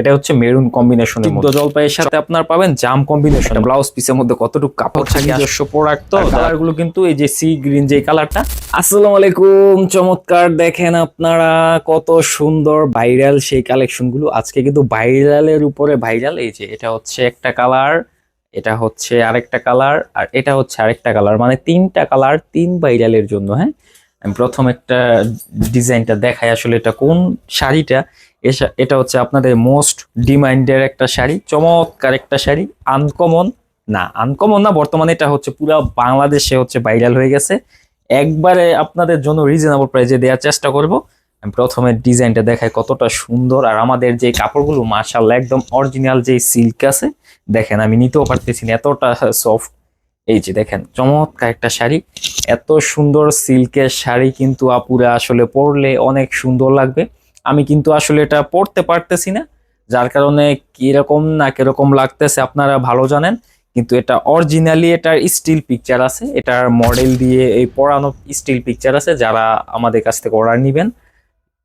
এটা হচ্ছে মেরুন কম্বিনেশনের মধ্যে। জলপাইয়ের সাথে আপনার পাবেন জাম কম্বিনেশন ব্লাউজ পিসের মধ্যে কতটুকু কাপড় থাকে নিজস্ব প্রোডাক্ট তো কালারগুলো কিন্তু এই যে সি গ্রিন যে কালারটা আসসালামু আলাইকুম চমৎকার। দেখেন আপনারা কত সুন্দর ভাইরাল সেই কালেকশনগুলো আজকে কিন্তু ভাইরালের উপরে ভাইরাল এই যে এটা হচ্ছে একটা কালার এটা হচ্ছে আরেকটা কালার আর এটা হচ্ছে আরেকটা কালার মানে তিনটা কালার তিন ভাইরালের জন্য হ্যাঁ? আমি প্রথম একটা ডিজাইনটা দেখাই আসলে এটা কোন শাড়িটা। এটা হচ্ছে আপনাদের মোস্ট ডিমান্ডের একটা শাড়ি, চমৎকার একটা শাড়ি আনকমন না আনকমন না, বর্তমানে এটা হচ্ছে পুরো বাংলাদেশে হচ্ছে ভাইরাল হয়ে গেছে। একবারে আপনাদের জন্য রিজনেবল প্রাইসে দেওয়ার চেষ্টা করব। আমি প্রথমে ডিজাইনটা দেখাই কতটা সুন্দর, আর আমাদের যে কাপড়গুলো মাশাল্লাহ একদম অরিজিনাল যে সিল্ক আছে, দেখেন, আমি নিতেও পারতেছি না, এতটা সফট এই যে দেখেন, চমৎকার একটা শাড়ি, এত সুন্দর সিল্কের শাড়ি কিন্তু আপুরা আসলে পরলে অনেক সুন্দর লাগবে। আমি কিন্তু আসলে এটা পড়তে পারতেছি না, যার কারণে কীরকম না কীরকম লাগতেছে আপনারা ভালো জানেন, কিন্তু এটা অরিজিনালি এটার স্টিল পিকচার আছে, এটার মডেল দিয়ে এই পড়ানো স্টিল পিকচার আছে, যারা আমাদের কাছ থেকে অর্ডার নিবেন,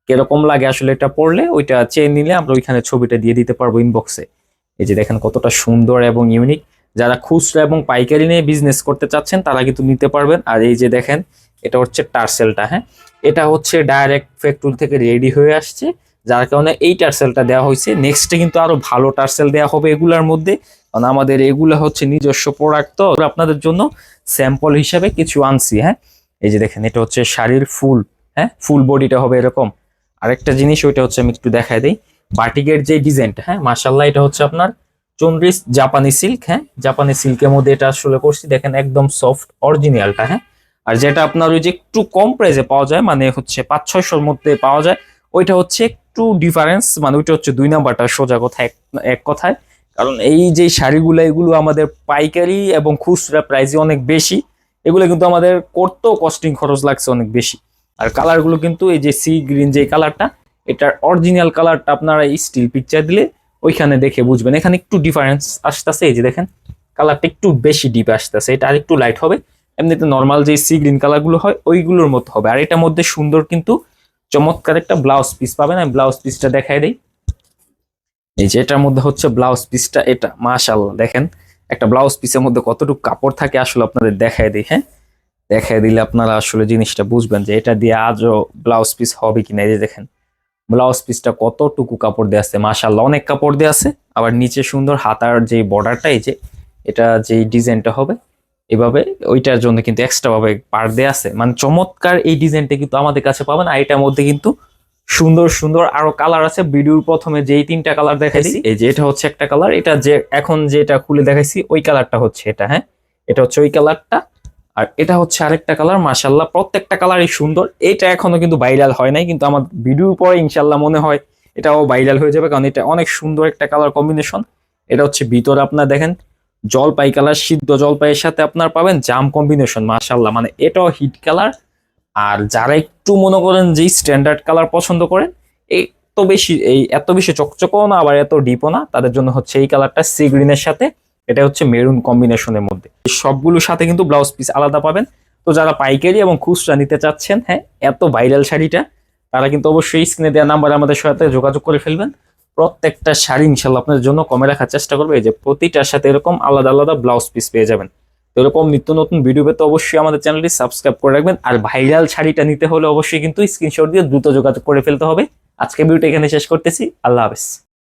কীরকম লাগে আসলে এটা পড়লে, ওইটা চেয়ে নিলে আমরা ওইখানে ছবিটা দিয়ে দিতে পারব ইনবক্সে এই যে দেখেন কতটা সুন্দর এবং ইউনিক যারা খুচরা এবং পাইকারি নিয়ে বিজনেস করতে চাচ্ছেন, তারা কিন্তু নিতে পারবেন, আর এই যে দেখেন এটা হচ্ছে টার্সেলটা হ্যাঁ? এটা হচ্ছে ডাইরেক্ট ফ্যাক্টরি থেকে রেডি হয়ে আসছে, যার কারণে এই টার্সেলটা দেওয়া হয়েছে। নেক্সটে কিন্তু আরও ভালো টার্সেল দেওয়া হবে এগুলার মধ্যে, কারণ আমাদের এগুলো হচ্ছে নিজস্ব প্রোডাক্ট তো আপনাদের জন্য স্যাম্পল হিসাবে কিছু আনছি হ্যাঁ? এই যে দেখেন, এটা হচ্ছে শাড়ির ফুল হ্যাঁ? ফুল বডিটা হবে এরকম। আরেকটা জিনিস, ওইটা হচ্ছে আমি একটু দেখাই দিই। বাটিকের যে ডিজাইনটা হ্যাঁ? মার্শাল্লাহ এটা হচ্ছে আপনার চন্দ্রিস জাপানি সিল্ক হ্যাঁ? জাপানি সিল্কের মধ্যে এটা আসলে করছি। দেখেন, একদম সফট অরিজিনালটা হ্যাঁ? আর যেটা আপনার ওই যে একটু কম প্রাইসে পাওয়া যায় মানে হচ্ছে পাঁচ, ছয়শোর মধ্যে পাওয়া যায়, ওইটা হচ্ছে একটু ডিফারেন্স মানে ওইটা হচ্ছে দুই নাম্বারটা সোজা কথা, এক এক কথায়। কারণ এই যে শাড়িগুলো, এগুলো আমাদের পাইকারি এবং খুচরা প্রাইসে অনেক বেশি, এগুলো কিন্তু আমাদের করতেও কস্টিং খরচ লাগছে অনেক বেশি। আর কালারগুলো কিন্তু এই যে সি গ্রিন যে কালারটা এটার অরিজিনাল কালারটা আপনারা স্টিল পিকচার দিলে ওইখানে দেখে বুঝবেন। এখানে একটু ডিফারেন্স আসতেছে, এই যে দেখেন কালারটা একটু বেশি ডিপ আসতেছে, এটা আর একটু লাইট হবে। এমনিতে নর্মাল যে সি গ্রিন কালারগুলো হয়, ওইগুলোর মতো হবে। আর এটার মধ্যে সুন্দর কিন্তু চমৎকার একটা ব্লাউজ পিস পাবেন। আমি ব্লাউজ পিসটা দেখাই দিই। এই যে এটার মধ্যে হচ্ছে ব্লাউজ পিসটা এটা, মাশাআল্লাহ, দেখেন। একটা ব্লাউজ পিসের মধ্যে কতটুকু কাপড় থাকে আসলে আপনাদের দেখাই দিই হ্যাঁ? দেখাই দিলে আপনারা আসলে জিনিসটা বুঝবেন যে এটা দিয়ে আজও ব্লাউজ পিস হবে কিনা। এই যে দেখেন ব্লাউজ পিসটা কতটুকু কাপড় দেওয়া আছে, মাশাআল্লাহ, অনেক কাপড় দেওয়া আছে। আবার নিচে সুন্দর হাতার যে বর্ডারটা এই যে, এটা যে ডিজাইনটা হবে এভাবে, ওইটার জন্য কিন্তু এক্সট্রা ভাবে পার দেওয়া আছে। মানে চমৎকার এই ডিজাইনটা কিন্তু আমাদের কাছে পাবেন। আর এটার মধ্যে কিন্তু সুন্দর সুন্দর আরও কালার আছে। ভিডিওর প্রথমে যেই তিনটা কালার দেখাইছি, এই যে এটা হচ্ছে একটা কালার এটা যে এখন যেটা খুলে দেখাইছি, ওই কালারটা হচ্ছে এটা হ্যাঁ? এটা হচ্ছে ওই কালারটা আর এটা হচ্ছে আরেকটা কালার মাশাল্লাহ প্রত্যেকটা কালারই সুন্দর। এটা এখনও কিন্তু ভাইরাল হয় নাই, কিন্তু আমার ভিডিওর পরে ইনশাল্লাহ মনে হয় এটাও ভাইরাল হয়ে যাবে, কারণ এটা অনেক সুন্দর একটা কালার কম্বিনেশন এটা হচ্ছে ভিতরে আপনার দেখেন জলপাই কালার সিদ্ধ জলপাইয়ের সাথে আপনার পাবেন জাম কম্বিনেশন মাশাল্লাহ মানে এটাও হিট কালার আর যারা একটু মনে করেন যে স্ট্যান্ডার্ড কালার পছন্দ করেন এই তো বেশি, এই এত বেশি চকচকও না, আবার এত ডিপও না, তাদের জন্য হচ্ছে এই কালারটা সি গ্রিনের সাথে। এটা হচ্ছে মেরুন কম্বিনেশনের মধ্যে। সবগুলোর সাথে কিন্তু ব্লাউজ পিস আলাদা পাবেন। তো যারা পাইকারি এবং খুচরা নিতে চাচ্ছেন হ্যাঁ এত ভাইরাল শাড়িটা, তারা কিন্তু অবশ্যই স্ক্রিনে দেওয়া নাম্বার আমাদের সাথে যোগাযোগ করে ফেলবেন। প্রত্যেকটা শাড়ি ইনশাল্লাহ আপনার জন্য কমে রাখার চেষ্টা করবে। এই যে প্রতিটার সাথে এরকম আলাদা আলাদা ব্লাউজ পিস পেয়ে যাবেন। তো এরকম নিত্য নতুন ভিডিও পেতে অবশ্যই আমাদের চ্যানেলটি সাবস্ক্রাইব করে রাখবেন। আর ভাইরাল শাড়িটা নিতে হলে অবশ্যই কিন্তু স্ক্রিনশট দিয়ে দ্রুত যোগাযোগ করে ফেলতে হবে। আজকে ভিডিওটা এখানে শেষ করতেছি। আল্লাহ হাফেজ।